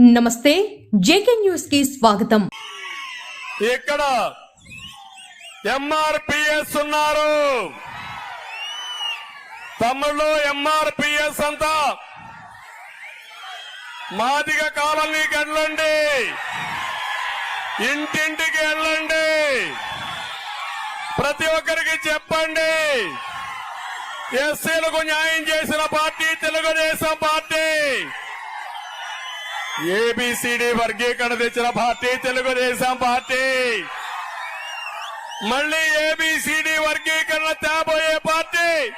నమస్తే జేకే న్యూస్కి స్వాగతం. ఇక్కడ ఎంఆర్పిఎస్ ఉన్నారు. తమిళ ఎంఆర్పిఎస్ అంతా మాదిగ కాలనీకి వెళ్ళండి ఇంటింటికి వెళ్ళండి. ప్రతి ఒక్కరికి చెప్పండి. ఎస్సీలకు న్యాయం చేసిన పార్టీ తెలుగుదేశం పార్టీ ఏబిసిడి వర్గీకరణ తెచ్చిన పార్టీ తెలుగుదేశం పార్టీ. మళ్ళీ ఏబిసిడి వర్గీకరణ తేబోయే పార్టీ.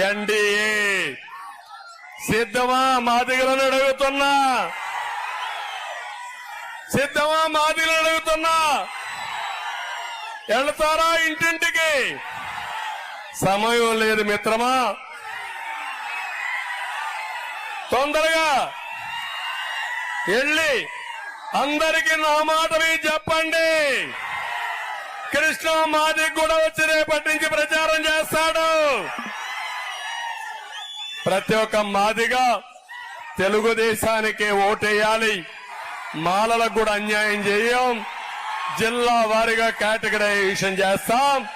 ఎన్డీఏ సిద్ధమా? మాదిగలను అడుగుతున్నా. సిద్ధమా? మాదిగలను అడుగుతున్నా. వెళ్తారా ఇంటింటికి? సమయం లేదు మిత్రమా. తొందరగా వెళ్ళి అందరికి నా మాట మీరు చెప్పండి. కృష్ణ మాది కూడా వచ్చి రేపటి నుంచి ప్రచారం చేస్తాడు. ప్రతి ఒక్క మాదిగా తెలుగుదేశానికి ఓటేయాలి. మాలలకు కూడా అన్యాయం చేయం. జిల్లా వారీగా కేటగరైజేషన్ చేస్తాం.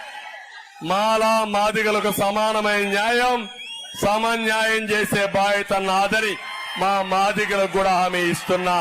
మాల మాదిగలకు సమానమైన న్యాయం సమన్యాయం చేసే బాధ్యత నాదరి. మా మాదిగలకు కూడా హామీ ఇస్తున్నా.